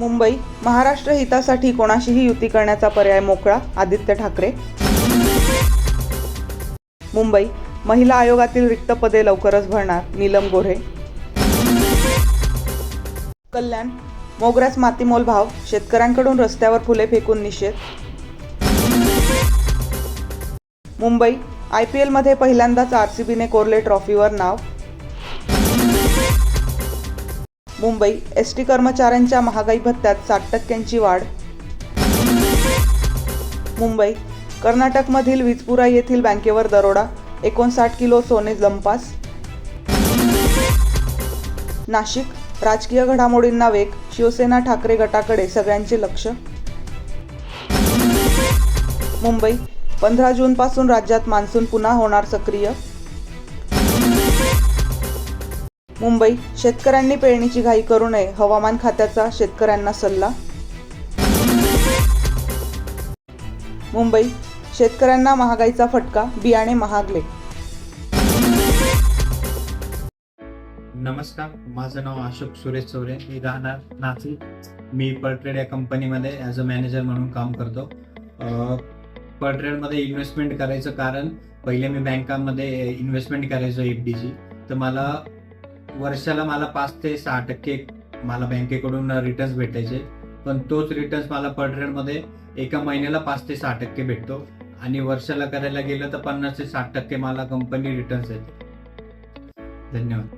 मुंबई महाराष्ट्र हितासाठी कोणाशीही युती करण्याचा पर्याय मोकळा आदित्य ठाकरे. मुंबई महिला आयोगातील रिक्त पदे लवकरच भरणार नीलम गोऱ्हे. कल्याण मोगऱ्यास मातीमोल भाव शेतकऱ्यांकडून रस्त्यावर फुले फेकून निषेध. मुंबई आय पी एलमध्ये पहिल्यांदाच आर सी बीने कोरले ट्रॉफीवर नाव. मुंबई एस टी कर्मचाऱ्यांच्या महागाई भत्त्यात साठ टक्क्यांची वाढ. मुंबई कर्नाटकमधील विजपुरा येथील बँकेवर दरोडा एकोणसाठ किलो सोने लंपास नाशिक राजकीय घडामोडींना वेग शिवसेना ठाकरे गटाकडे सगळ्यांचे लक्ष. मुंबई पंधरा जूनपासून राज्यात मान्सून पुन्हा होणार सक्रिय. मुंबई शेतकऱ्यांनी पेरणीची घाई करू नये हवामान खात्याचा शेतकऱ्यांना सल्ला? मुंबई शेतकऱ्यांना महागाईचा फटका बियाणे महागले. नमस्कार माझं नाव अशोक सुरेश चौरे मी राहणार नाशिक. मी पर्ट्रेड या कंपनीमध्ये ॲज अ मॅनेजर म्हणून काम करतो. पर्ट्रेडमध्ये इन्व्हेस्टमेंट करायचं कारण पहिले मी बँकामध्ये इन्व्हेस्टमेंट करायचो एफ डीची तर मला वर्षाला मला पाच ते सहा टक्के मला बँकेकडून रिटर्न्स भेटायचे. पण तोच रिटर्न्स मला पर ट्रेडमध्ये एका महिन्याला पाच ते सहा टक्के भेटतो. आणि वर्षाला करायला गेलं तर पन्नास ते साठ टक्के मला कंपनी रिटर्न्स येते धन्यवाद.